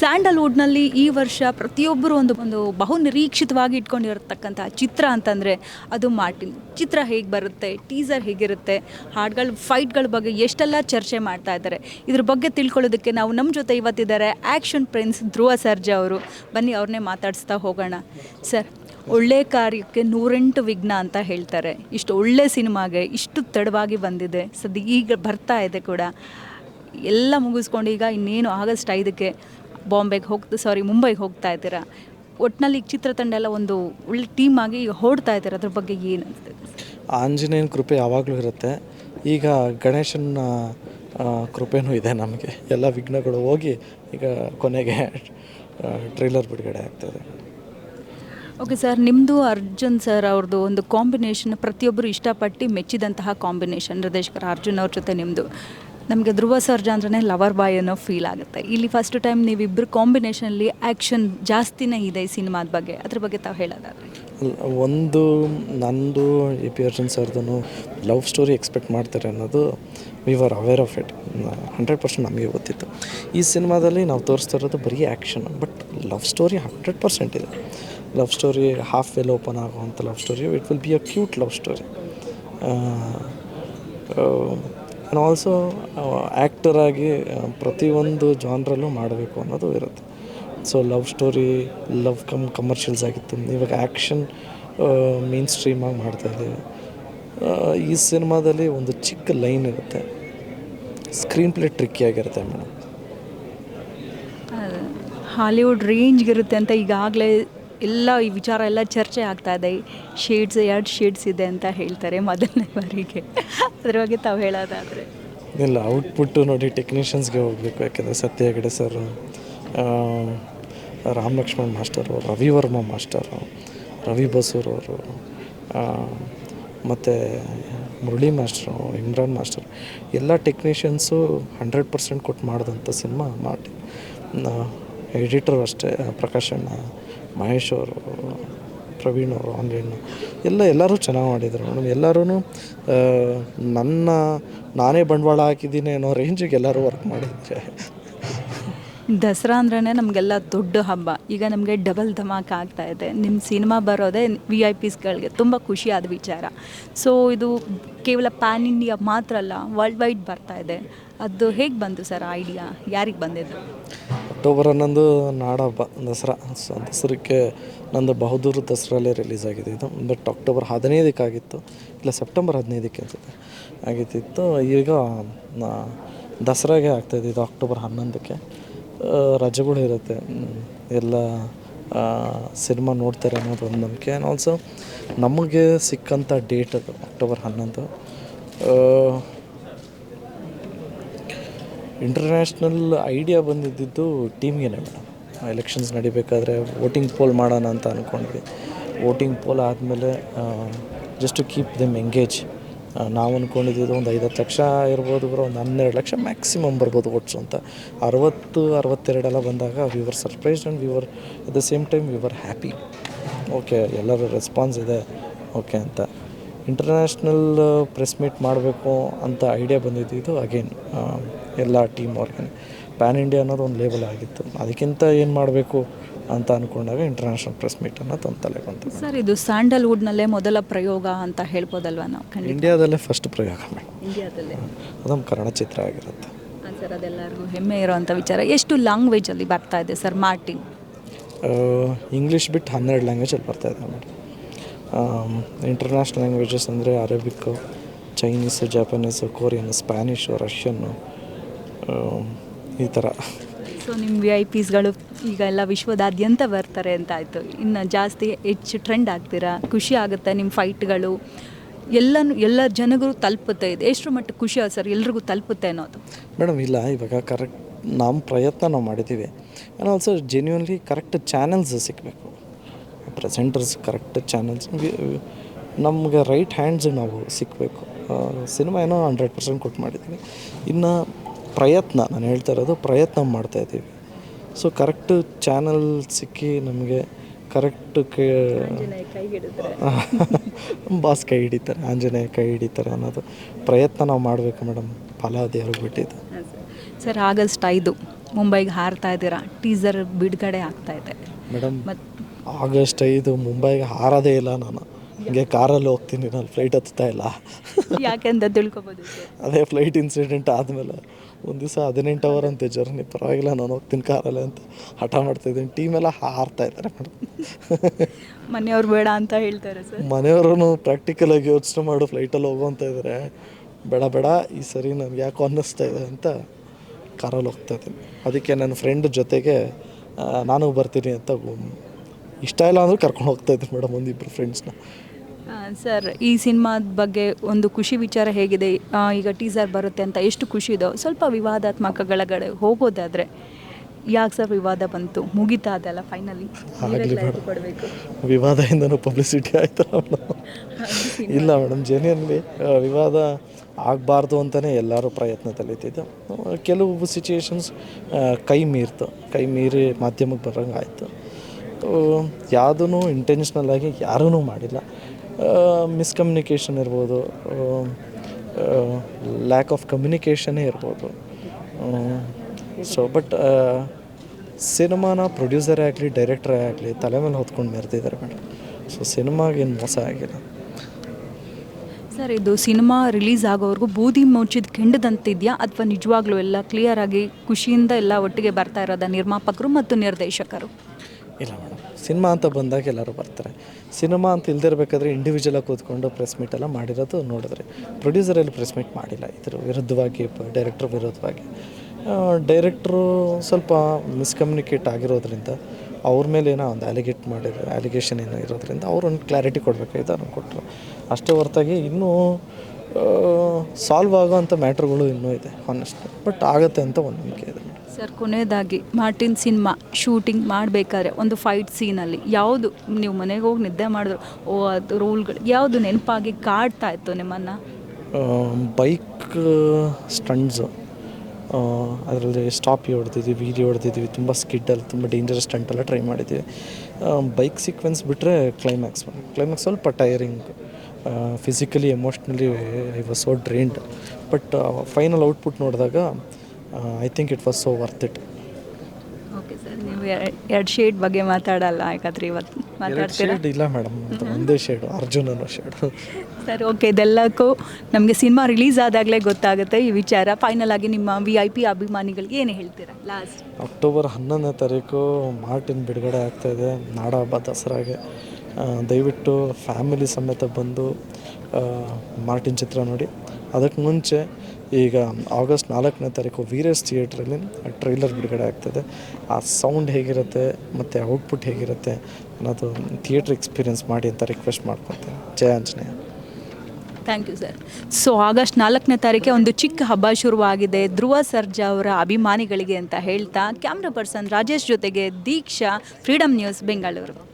ಸ್ಯಾಂಡಲ್ವುಡ್ನಲ್ಲಿ ಈ ವರ್ಷ ಪ್ರತಿಯೊಬ್ಬರು ಒಂದು ಒಂದು ಬಹು ನಿರೀಕ್ಷಿತವಾಗಿ ಇಟ್ಕೊಂಡಿರತಕ್ಕಂತಹ ಚಿತ್ರ ಅಂತಂದರೆ ಅದು ಮಾರ್ಟಿನ್. ಚಿತ್ರ ಹೇಗೆ ಬರುತ್ತೆ, ಟೀಸರ್ ಹೇಗಿರುತ್ತೆ, ಹಾಡುಗಳ, ಫೈಟ್ಗಳ ಬಗ್ಗೆ ಎಷ್ಟೆಲ್ಲ ಚರ್ಚೆ ಮಾಡ್ತಾ ಇದ್ದಾರೆ. ಇದ್ರ ಬಗ್ಗೆ ತಿಳ್ಕೊಳ್ಳೋದಕ್ಕೆ ನಾವು ನಮ್ಮ ಜೊತೆ ಇವತ್ತಿದ್ದಾರೆ ಆ್ಯಕ್ಷನ್ ಪ್ರಿನ್ಸ್ ಧ್ರುವ ಸರ್ಜಾ ಅವರು. ಬನ್ನಿ ಅವ್ರನ್ನೇ ಮಾತಾಡಿಸ್ತಾ ಹೋಗೋಣ. ಸರ್, ಒಳ್ಳೆ ಕಾರ್ಯಕ್ಕೆ ನೂರೆಂಟು ವಿಘ್ನ ಅಂತ ಹೇಳ್ತಾರೆ. ಇಷ್ಟು ಒಳ್ಳೆ ಸಿನಿಮಾಗೆ ಇಷ್ಟು ತಡವಾಗಿ ಬಂದಿದೆ. ಸದ್ಯ ಈಗ ಬರ್ತಾ ಇದೆ ಕೂಡ. ಎಲ್ಲ ಮುಗಿಸ್ಕೊಂಡು ಈಗ ಇನ್ನೇನು ಆಗಸ್ಟ್ ಐದಕ್ಕೆ ಬಾಂಬೆಗೆ ಹೋಗ್ತ ಸಾರಿ ಮುಂಬೈಗೆ ಹೋಗ್ತಾ ಇದ್ದೀರಾ? ಒಟ್ಟಿನಲ್ಲಿ ಈಗ ಚಿತ್ರತಂಡ ಎಲ್ಲ ಒಂದು ಒಳ್ಳೆ ಟೀಮ್ ಆಗಿ ಈಗ ಹೊಡ್ತಾ ಇದ್ದಾರೆ? ಅದ್ರ ಬಗ್ಗೆ ಏನು ಆಂಜನೇಯನ ಕೃಪೆ ಯಾವಾಗಲೂ ಇರುತ್ತೆ. ಈಗ ಗಣೇಶನ ಕೃಪೆನೂ ಇದೆ ನಮಗೆ. ಎಲ್ಲ ವಿಘ್ನಗಳು ಹೋಗಿ ಈಗ ಕೊನೆಗೆ ಟ್ರೈಲರ್ ಬಿಡುಗಡೆ ಆಗ್ತದೆ. ಓಕೆ ಸರ್ ನಿಮ್ಮದು ಅರ್ಜುನ್ ಸರ್ ಅವ್ರದ್ದು ಒಂದು ಕಾಂಬಿನೇಷನ್ ಪ್ರತಿಯೊಬ್ಬರು ಇಷ್ಟಪಟ್ಟು ಮೆಚ್ಚಿದಂತಹ ಕಾಂಬಿನೇಷನ್ ನಿರ್ದೇಶಕರ ಅರ್ಜುನ್ ಅವ್ರ ಜೊತೆ ನಿಮ್ಮದು ನಮಗೆ ಧ್ರುವ ಸರ್ಜಾ ಅಂದ್ರೆ ಲವರ್ ಬಾಯ್ ಅನ್ನೋ ಫೀಲ್ ಆಗುತ್ತೆ. ಇಲ್ಲಿ ಫಸ್ಟ್ ಟೈಮ್ ನೀವಿಬ್ಬರು ಕಾಂಬಿನೇಷನಲ್ಲಿ ಆ್ಯಕ್ಷನ್ ಜಾಸ್ತಿನೇ ಇದೆ ಈ ಸಿನಿಮಾದ ಬಗ್ಗೆ. ಅದ್ರ ಬಗ್ಗೆ ತಾವು ಹೇಳೋದಾದ್ರೆ. ಒಂದು, ನಂದು ಎ ಪಿ ಅರ್ಜುನ್ ಸರ್ದನು ಲವ್ ಸ್ಟೋರಿ ಎಕ್ಸ್ಪೆಕ್ಟ್ ಮಾಡ್ತಾರೆ ಅನ್ನೋದು we are aware of it hundred percent ನಮಗೆ ಗೊತ್ತಿತ್ತು. ಈ ಸಿನಿಮಾದಲ್ಲಿ ನಾವು ತೋರಿಸ್ತಾ ಇರೋದು ಬರೀ action but love story hundred percent ಇದೆ. Love story half well open ಆಗುವಂಥ love story it will be a cute love story and also ಆ್ಯಕ್ಟರಾಗಿ ಪ್ರತಿಯೊಂದು ಜಾನ್ರಲ್ಲೂ ಮಾಡಬೇಕು ಅನ್ನೋದು ಇರುತ್ತೆ. So love story love cum commercials ಆಗಿತ್ತು. ಇವಾಗ ಆ್ಯಕ್ಷನ್ ಮೇನ್ ಸ್ಟ್ರೀಮಾಗಿ ಮಾಡ್ತಾಯಿದ್ದೀವಿ ಈ ಸಿನಿಮಾದಲ್ಲಿ ಒಂದು ಚಿಕ್ಕ ಲೈನ್ ಇರುತ್ತೆ. ಸ್ಕ್ರೀನ್ ಪ್ಲೇ ಟ್ರಿಕ್ಕಿ ಆಗಿರುತ್ತೆ ಮೇಡಮ್. ಹಾಲಿವುಡ್ ರೇಂಜ್ಗಿರುತ್ತೆ ಅಂತ ಈಗಾಗಲೇ ಎಲ್ಲ ಈ ವಿಚಾರ ಎಲ್ಲ ಚರ್ಚೆ ಆಗ್ತಾ ಇದೆ. ಶೇಡ್ಸ್ ಎರಡು ಶೇಡ್ಸ್ ಇದೆ ಅಂತ ಹೇಳ್ತಾರೆ ಮೊದಲನೇ ಬಾರಿಗೆ. ಅದ್ರ ಬಗ್ಗೆ ತಾವು ಹೇಳೋದಾದರೆ. ಇಲ್ಲ ಔಟ್ಪುಟ್ಟು ನೋಡಿ ಟೆಕ್ನಿಷಿಯನ್ಸ್ಗೆ ಹೋಗಬೇಕು. ಯಾಕೆಂದರೆ Satya Hegde sir Ram Lakshman master Ravi Varma master Ravi ಬಸೂರವರು ಮತ್ತು ಮುರಳಿ ಮಾಸ್ಟ್ರು ಇಮ್ರಾನ್ ಮಾಸ್ಟರ್ ಎಲ್ಲ ಟೆಕ್ನಿಷಿಯನ್ಸು ಹಂಡ್ರೆಡ್ ಪರ್ಸೆಂಟ್ ಕೊಟ್ಟು ಮಾಡಿದಂಥ ಸಿನಿಮಾ ಮಾಡಿ. ಎಡಿಟರ್ ಅಷ್ಟೇ ಪ್ರಕಾಶ್ ಅಣ್ಣ ಮಹೇಶ್ ಅವರು, ಪ್ರವೀಣ್ ಅವರು ಆನ್ಲೈನ್ ಎಲ್ಲ ಎಲ್ಲರೂ ಚೆನ್ನಾಗಿ ಮಾಡಿದರು. ಮೇಡಮ್ ಎಲ್ಲರೂ ನನ್ನ, ನಾನೇ ಬಂಡವಾಳ ಹಾಕಿದ್ದೀನಿ ಅನ್ನೋ ರೇಂಜಿಗೆ ಎಲ್ಲರೂ ವರ್ಕ್ ಮಾಡಿದ್ದೆ ದಸರಾ ಅಂದ್ರೇ ನಮಗೆಲ್ಲ ದೊಡ್ಡ ಹಬ್ಬ. ಈಗ ನಮಗೆ ಡಬಲ್ ಧಮಾಕ ಆಗ್ತಾ ಇದೆ. ನಿಮ್ಮ ಸಿನಿಮಾ ಬರೋದೇ ವಿ ಐ ಪಿಸ್ಗಳಿಗೆ ತುಂಬ ಖುಷಿಯಾದ ವಿಚಾರ. ಸೊ ಇದು ಕೇವಲ ಪ್ಯಾನ್ ಇಂಡಿಯಾ ಮಾತ್ರ ಅಲ್ಲ ವರ್ಲ್ಡ್ ವೈಡ್ ಬರ್ತಾ ಇದೆ. ಅದು ಹೇಗೆ ಬಂತು ಸರ್ ಐಡಿಯಾ ಯಾರಿಗೆ ಬಂದಿದ್ದು? ಅಕ್ಟೋಬರ್ ಹನ್ನೊಂದು ನಾಡಹಬ್ಬ ದಸರಾ. ಸೊ ದಸರಕ್ಕೆ ನಂದು ಬಹದ್ದೂರು ದಸರಲ್ಲೇ ರಿಲೀಸ್ ಆಗಿದೆ. ಇದು ಬಟ್ ಅಕ್ಟೋಬರ್ ಹದಿನೈದಕ್ಕೆ ಆಗಿತ್ತು ಇಲ್ಲ, ಸೆಪ್ಟೆಂಬರ್ ಹದಿನೈದಕ್ಕೆ ಅನ್ಸುತ್ತೆ ಆಗಿತ್ತಿತ್ತು. ಈಗ ದಸರಾಗೆ ಆಗ್ತಾಯಿದೆ ಇದು. ಅಕ್ಟೋಬರ್ ಹನ್ನೊಂದಕ್ಕೆ. ರಜೆಗಳು ಇರುತ್ತೆ. ಎಲ್ಲ ಸಿನಿಮಾ ನೋಡ್ತಾರೆ ಅನ್ನೋದು ಒಂದು ನಂಬಿಕೆ. ಆ್ಯಂಡ್ ಆಲ್ಸೋ ನಮಗೆ ಸಿಕ್ಕಂಥ ಡೇಟ್ ಅದು ಅಕ್ಟೋಬರ್ ಹನ್ನೊಂದು. ಇಂಟರ್ನ್ಯಾಷ್ನಲ್ ಐಡಿಯಾ ಬಂದಿದ್ದು ಟೀಮ್ಗೆ ಮೇಡಮ್. ಎಲೆಕ್ಷನ್ಸ್ ನಡಿಬೇಕಾದ್ರೆ ವೋಟಿಂಗ್ ಪೋಲ್ ಮಾಡೋಣ ಅಂತ ಅಂದ್ಕೊಂಡ್ವಿ ವೋಟಿಂಗ್ ಪೋಲ್ ಆದಮೇಲೆ just to keep them engage ನಾವು ಅಂದ್ಕೊಂಡಿದ್ದು ಒಂದು ಐವತ್ತು ಲಕ್ಷ ಇರ್ಬೋದು ಬರೋ ಒಂದು ಹನ್ನೆರಡು ಲಕ್ಷ ಮ್ಯಾಕ್ಸಿಮಮ್ ಬರ್ಬೋದು ವೋಟ್ಸು ಅಂತ. ಅರವತ್ತು ಅರವತ್ತೆರಡೆಲ್ಲ ಬಂದಾಗ we were surprised and we were at the same time we were happy okay ಎಲ್ಲರ ರೆಸ್ಪಾನ್ಸ್ ಇದೆ. ಓಕೆ ಅಂತ. ಇಂಟರ್ನ್ಯಾಷ್ನಲ್ ಪ್ರೆಸ್ ಮೀಟ್ ಮಾಡಬೇಕು ಅಂತ ಐಡಿಯಾ ಬಂದಿದ್ದು ಇದು. ಅಗೇನ್ ಎಲ್ಲ ಟೀಮ್ ಅವ್ರಿಗೆ ಪ್ಯಾನ್ ಇಂಡಿಯಾ ಅನ್ನೋದು ಒಂದು ಲೇಬಲ್ ಆಗಿತ್ತು. ಅದಕ್ಕಿಂತ ಏನು ಮಾಡಬೇಕು ಅಂತ ಅಂದ್ಕೊಂಡಾಗ ಇಂಟರ್ನ್ಯಾಷನಲ್ ಪ್ರೆಸ್ ಮೀಟ್ ಅನ್ನೋದು ತಂದು ತಲೆ ಬಂತು. ಸರ್ ಇದು ಸ್ಯಾಂಡಲ್ವುಡ್ನಲ್ಲೇ ಮೊದಲ ಪ್ರಯೋಗ ಅಂತ ಹೇಳ್ಬೋದಲ್ವ ನಾವು? ಇಂಡಿಯಾದಲ್ಲೇ ಫಸ್ಟ್ ಪ್ರಯೋಗ ಇಂಡಿಯಾದಲ್ಲೇ ಅದೊಂದು ಕನ್ನಡ ಚಿತ್ರ ಆಗಿರುತ್ತೆ ಸರ್ ಅದೆಲ್ಲರಿಗೂ ಹೆಮ್ಮೆ ಇರೋವಂಥ ವಿಚಾರ. ಎಷ್ಟು ಲ್ಯಾಂಗ್ವೇಜಲ್ಲಿ ಬರ್ತಾ ಇದೆ ಸರ್ ಮಾರ್ಟಿನ್ ಇಂಗ್ಲೀಷ್ ಬಿಟ್ಟು ಹನ್ನೆರಡು ಲ್ಯಾಂಗ್ವೇಜಲ್ಲಿ ಇದೆ ಮೇಡಮ್ ಇಂಟರ್ನ್ಯಾಷನಲ್ ಲ್ಯಾಂಗ್ವೇಜಸ್ ಅಂದರೆ ಅರೇಬಿಕ್ಕು ಚೈನೀಸು ಜಪಾನೀಸು ಕೊರಿಯನ್ ಸ್ಪ್ಯಾನಿಷು ರಷ್ಯನ್ನು ಈ ಥರ ಸೊ ನಿಮ್ಮ ವಿ ಐ ಪಿಸ್ಗಳು ಈಗ ಎಲ್ಲ ವಿಶ್ವದಾದ್ಯಂತ ಬರ್ತಾರೆ ಅಂತ ಆಯಿತು. ಇನ್ನು ಜಾಸ್ತಿ ಹೆಚ್ಚು ಟ್ರೆಂಡ್ ಆಗ್ತೀರಾ? ಖುಷಿ ಆಗುತ್ತೆ ನಿಮ್ಮ ಫೈಟ್ಗಳು ಎಲ್ಲನೂ ಎಲ್ಲ ಜನಗಳು ತಲುಪುತ್ತೆ ಇದು. ಎಷ್ಟರ ಮಟ್ಟ ಖುಷಿ ಆಗುತ್ತೆ ಸರ್ ಎಲ್ರಿಗೂ ತಲುಪುತ್ತೆ ಅನ್ನೋದು? ಮೇಡಮ್ ಇಲ್ಲ ಇವಾಗ ಕರೆಕ್ಟ್ ನಮ್ಮ ಪ್ರಯತ್ನ ನಾವು ಮಾಡಿದ್ದೀವಿ. And also genuinely correct channels ಸಿಗಬೇಕು. ಪ್ರೆಸೆಂಟರ್ಸ್ ಕರೆಕ್ಟ್ ಚಾನಲ್ಸ್ ನಮಗೆ ರೈಟ್ ಹ್ಯಾಂಡ್ಸ್ ನಾವು ಸಿಕ್ಕಬೇಕು ಸಿನಿಮಾ ಏನೋ ಹಂಡ್ರೆಡ್ ಪರ್ಸೆಂಟ್ ಕೊಟ್ಟು ಮಾಡಿದ್ದೀನಿ. ಇನ್ನು ಪ್ರಯತ್ನ ನಾನು ಹೇಳ್ತಾ ಇರೋದು ಪ್ರಯತ್ನ ಮಾಡ್ತಾಯಿದ್ದೀವಿ ಸೊ ಕರೆಕ್ಟ್ ಚಾನಲ್ ಸಿಕ್ಕಿ ನಮಗೆ ಕರೆಕ್ಟ್ ಕೇ ಬಾಸ್ ಕೈ ಹಿಡಿತಾರೆ ಆಂಜನೇಯ ಕೈ ಹಿಡಿತಾರೆ ಅನ್ನೋದು ಪ್ರಯತ್ನ ನಾವು ಮಾಡಬೇಕು ಮೇಡಮ್. ಫಲ ದೇವ್ರಿಗೆ ಬಿಟ್ಟಿದ್ದು. ಸರ್. ಆಗಸ್ಟ್ ಐದು ಮುಂಬೈಗೆ ಹಾರ್ತಾ ಇದ್ದೀರಾ? ಟೀಸರ್ ಬಿಡುಗಡೆ ಆಗ್ತಾ ಇದೆ. ಮೇಡಮ್ ಮತ್ತು ಆಗಸ್ಟ್ ಐದು ಮುಂಬೈಗೆ ಹಾರೋದೇ ಇಲ್ಲ ನಾನು. ಹಂಗೆ ಕಾರಲ್ಲಿ ಹೋಗ್ತೀನಿ ನಾನು ಫ್ಲೈಟ್ ಹತ್ತುತ್ತಾ ಇಲ್ಲ. ಯಾಕೆಂದ ತಿಳ್ಕೊಬೋದು ಸರ್ ಅದೇ ಫ್ಲೈಟ್ ಇನ್ಸಿಡೆಂಟ್ ಆದಮೇಲೆ ಒಂದು ದಿವಸ ಹದಿನೆಂಟು ಅವರ್ ಅಂತೆ ಜರ್ನಿ ಪರವಾಗಿಲ್ಲ ನಾನು ಹೋಗ್ತೀನಿ ಕಾರಲ್ಲಿ ಅಂತ ಹಠ ಮಾಡ್ತಾಯಿದ್ದೀನಿ ಟೀಮೆಲ್ಲ ಹಾರ್ತಾ ಇದ್ದಾರೆ ಮೇಡಮ್ ಮನೆಯವ್ರು ಬೇಡ ಅಂತ ಹೇಳ್ತಾರೆ ಸರ್. ಮನೆಯವರು ಪ್ರಾಕ್ಟಿಕಲಾಗಿ ಯೋಚನೆ ಮಾಡು ಫ್ಲೈಟಲ್ಲಿ ಹೋಗುವಂತ ಇದ್ದಾರೆ ಬೇಡ ಬೇಡ ಈ ಸರಿ ನನಗೆ ಯಾಕೋ ಅನ್ನಿಸ್ತಾ ಇದೆ ಅಂತ ಕಾರಲ್ಲಿ ಹೋಗ್ತಾ ಇದ್ದೀನಿ. ಅದಕ್ಕೆ ನನ್ನ ಫ್ರೆಂಡ್ ಜೊತೆಗೆ ನಾನು ಬರ್ತೀನಿ ಅಂತ ಇಷ್ಟ ಇಲ್ಲ ಅಂದರೂ ಕರ್ಕೊಂಡು ಹೋಗ್ತಾ ಇದ್ರು ಮೇಡಮ್ ಒಂದಿಬ್ರು ಫ್ರೆಂಡ್ಸ್ನ ಸರ್ ಈ ಸಿನಿಮಾದ ಬಗ್ಗೆ ಒಂದು ಖುಷಿ ವಿಚಾರ ಹೇಗಿದೆ? ಆ, ಈಗ ಟೀಸರ್ ಬರುತ್ತೆ ಅಂತ ಎಷ್ಟು ಖುಷಿ ಇದೆ? ಸ್ವಲ್ಪ ವಿವಾದಾತ್ಮಕಗಳ ಕಡೆ ಹೋಗೋದಾದರೆ ಯಾಕೆ ಸರ್ ವಿವಾದ ಬಂತು? ಮುಗಿತಾ ಅದಲ್ಲ ಫೈನಲಿ ಆಗ್ಲಿ ಮೇಡಮ್. ಕೊಡಬೇಕು. ವಿವಾದದಿಂದನೂ ಪಬ್ಲಿಸಿಟಿ ಆಯ್ತಲ್ಲ ಮೇಡಮ್. ಇಲ್ಲ ಮೇಡಮ್ ಜೆನ್ಯನ್ಲಿ ವಿವಾದ ಆಗಬಾರ್ದು ಅಂತಲೇ ಎಲ್ಲರೂ ಪ್ರಯತ್ನ ತಲೀತಿದ್ದು ಕೆಲವು ಸಿಚುಯೇಷನ್ಸ್ ಕೈ ಮೀರ್ತು. ಕೈ ಮೀರಿ ಮಾಧ್ಯಮಕ್ಕೆ ಬರೋಂಗೆ ಆಯಿತು ಯಾವುದೂ ಇಂಟೆನ್ಷ್ನಲ್ ಆಗಿ ಯಾರೂ ಮಾಡಿಲ್ಲ. ಮಿಸ್ಕಮ್ಯುನಿಕೇಷನ್ ಇರ್ಬೋದು ಲ್ಯಾಕ್ ಆಫ್ ಕಮ್ಯುನಿಕೇಷನೇ ಇರ್ಬೋದು. ಸೊ ಬಟ್ ಸಿನಿಮಾನ ಪ್ರೊಡ್ಯೂಸರೇ ಆಗಲಿ ಡೈರೆಕ್ಟ್ರೇ ಆಗಲಿ, ತಲೆ ಮೇಲೆ ಹೊತ್ಕೊಂಡು ಮೆರೆದಿದ್ದಾರೆ ಮೇಡಮ್ ಸೊ ಸಿನಿಮಾಗೇನು ಮೋಸ ಆಗಿಲ್ಲ. ಸರ್, ಇದು ಸಿನಿಮಾ ರಿಲೀಸ್ ಆಗೋವರೆಗೂ ಬೂದಿ ಮುಚ್ಚಿದ ಕೆಂಡದಂತಿದೆಯಾ? ಅಥವಾ ನಿಜವಾಗ್ಲೂ ಎಲ್ಲ ಕ್ಲಿಯರ್ ಆಗಿ ಖುಷಿಯಿಂದ ಎಲ್ಲ ಒಟ್ಟಿಗೆ ಬರ್ತಾ ಇರೋದ ನಿರ್ಮಾಪಕರು ಮತ್ತು ನಿರ್ದೇಶಕರು? ಇಲ್ಲ ಮೇಡಮ್. ಸಿನಿಮಾ ಅಂತ ಬಂದಾಗ ಎಲ್ಲರೂ ಬರ್ತಾರೆ. ಸಿನಿಮಾ ಅಂತ ಇಲ್ದಿರಬೇಕಾದ್ರೆ ಇಂಡಿವಿಜುವಲಾಗಿ ಕೂತ್ಕೊಂಡು ಪ್ರೆಸ್ ಮೀಟ್ ಎಲ್ಲ ಮಾಡಿರೋದು ನೋಡಿದ್ರೆ. ಪ್ರೊಡ್ಯೂಸರಲ್ಲಿ ಪ್ರೆಸ್ ಮೀಟ್ ಮಾಡಿಲ್ಲ. ಇದ್ರ ವಿರುದ್ಧವಾಗಿ ಡೈರೆಕ್ಟ್ರ್ ವಿರುದ್ಧವಾಗಿ. ಡೈರೆಕ್ಟ್ರು ಸ್ವಲ್ಪ ಮಿಸ್ಕಮ್ಯುನಿಕೇಟ್ ಆಗಿರೋದ್ರಿಂದ, ಅವ್ರ ಮೇಲೆ ಏನೋ ಒಂದು ಅಲಿಗೇಟ್ ಮಾಡಿದ್ರು ಅಲಿಗೇಷನ್ ಏನೋ ಇರೋದ್ರಿಂದ ಅವ್ರು ಒಂದು ಕ್ಲಾರಿಟಿ ಕೊಡಬೇಕಾಯ್ತು ಅವ್ರನ್ನ ಕೊಟ್ಟರು ಅಷ್ಟೇ ಹೊರತಾಗಿ ಇನ್ನೂ ಸಾಲ್ವ್ ಆಗೋವಂಥ ಮ್ಯಾಟ್ರ್ಗಳು ಇನ್ನೂ ಇದೆ ಆನೆಸ್ಟ್ ಬಟ್ ಆಗುತ್ತೆ ಅಂತ ಒಂದು ನಂಬಿಕೆ ಇದೆ ಸರ್, ಕೊನೆಯದಾಗಿ ಮಾರ್ಟಿನ್ ಸಿನಿಮಾ ಶೂಟಿಂಗ್ ಮಾಡಬೇಕಾದ್ರೆ ಒಂದು ಫೈಟ್ ಸೀನಲ್ಲಿ ಯಾವುದು ನೀವು ಮನೆಗೆ ಹೋಗಿ ನಿದ್ದೆ ಮಾಡಿದ್ರು, ಓ, ಅದು ರೂಲ್ಗಳು ಯಾವುದು ನೆನಪಾಗಿ ಕಾಡ್ತಾ ಇತ್ತು ನಿಮ್ಮನ್ನು? ಬೈಕ್, ಸ್ಟಂಟ್ಸು ಅದರಲ್ಲಿ ಸ್ಟಾಪಿ ಹೊಡೆದಿದ್ವಿ, ವೀಲಿ ಹೊಡೆದಿದ್ವಿ, ತುಂಬ ಸ್ಕಿಡ್ಡಲ್ಲಿ ತುಂಬ ಡೇಂಜರಸ್ ಸ್ಟಂಟೆಲ್ಲ ಟ್ರೈ ಮಾಡಿದ್ವಿ. ಬೈಕ್ ಸೀಕ್ವೆನ್ಸ್ ಬಿಟ್ಟರೆ ಕ್ಲೈಮ್ಯಾಕ್ಸ್ ಕ್ಲೈಮ್ಯಾಕ್ಸ್ ಸ್ವಲ್ಪ tiring physically emotionally I was so drained but final output ನೋಡಿದಾಗ I think it was so worth it okay sir ನೀವು ಎರಡು ಶೇಡ್ ಬಗ್ಗೆ ಮಾತಾಡಲ್ಲ ಯಾಕಂದ್ರೆ ಇವತ್ತು ಮಾತಾಡ್ತೀರಾ? ಶೇಡ್ ಇಲ್ಲ ಮೇಡಮ್ ಒಂದೇ ಶೇಡು ಅರ್ಜುನನ ಶೇಡು ಸರ್ ಓಕೆ ಇದೆಲ್ಲಕ್ಕೂ ನಮಗೆ ಸಿನಿಮಾ ರಿಲೀಸ್ ಆದಾಗಲೇ ಗೊತ್ತಾಗುತ್ತೆ ಈ ವಿಚಾರ. ಫೈನಲ್ ಆಗಿ ನಿಮ್ಮ ವಿ ಐ ಪಿ ಅಭಿಮಾನಿಗಳಿಗೆ ಏನು ಹೇಳ್ತೀರಾ? ಲಾಸ್ಟ್ ಅಕ್ಟೋಬರ್ ಹನ್ನೊಂದನೇ ತಾರೀಕು ಮಾರ್ಟಿನ್ ಬಿಡುಗಡೆ ಆಗ್ತಾಯಿದೆ ನಾಡ ಹಬ್ಬ ದಸರಾಗೆ. ದಯವಿಟ್ಟು ಫ್ಯಾಮಿಲಿ ಸಮೇತ ಬಂದು ಮಾರ್ಟಿನ್ ಚಿತ್ರ ನೋಡಿ. ಅದಕ್ಕೆ ಮುಂಚೆ ಈಗ ಆಗಸ್ಟ್ ನಾಲ್ಕನೇ ತಾರೀಕು ವೀರೇಶ್ ಥಿಯೇಟ್ರಲ್ಲಿ ಟ್ರೈಲರ್ ಬಿಡುಗಡೆ ಆಗ್ತದೆ. ಆ ಸೌಂಡ್ ಹೇಗಿರುತ್ತೆ ಮತ್ತು ಔಟ್ಪುಟ್ ಹೇಗಿರುತ್ತೆ ಅನ್ನೋದು ಥಿಯೇಟ್ರ್ ಎಕ್ಸ್ಪೀರಿಯನ್ಸ್ ಮಾಡಿ ಅಂತ request ಮಾಡ್ಕೊತೇನೆ. Jaya Anjaneya. Thank you sir. So August ನಾಲ್ಕನೇ ತಾರೀಕೆ ಒಂದು ಚಿಕ್ಕ ಹಬ್ಬ ಶುರುವಾಗಿದೆ. ಧ್ರುವ ಸರ್ಜಾ ಅವರ ಅಭಿಮಾನಿಗಳಿಗೆ ಅಂತ ಹೇಳ್ತಾ, ಕ್ಯಾಮ್ರಾ ಪರ್ಸನ್ ರಾಜೇಶ್ ಜೊತೆಗೆ ದೀಕ್ಷಾ ಫ್ರೀಡಮ್ ನ್ಯೂಸ್, ಬೆಂಗಳೂರು.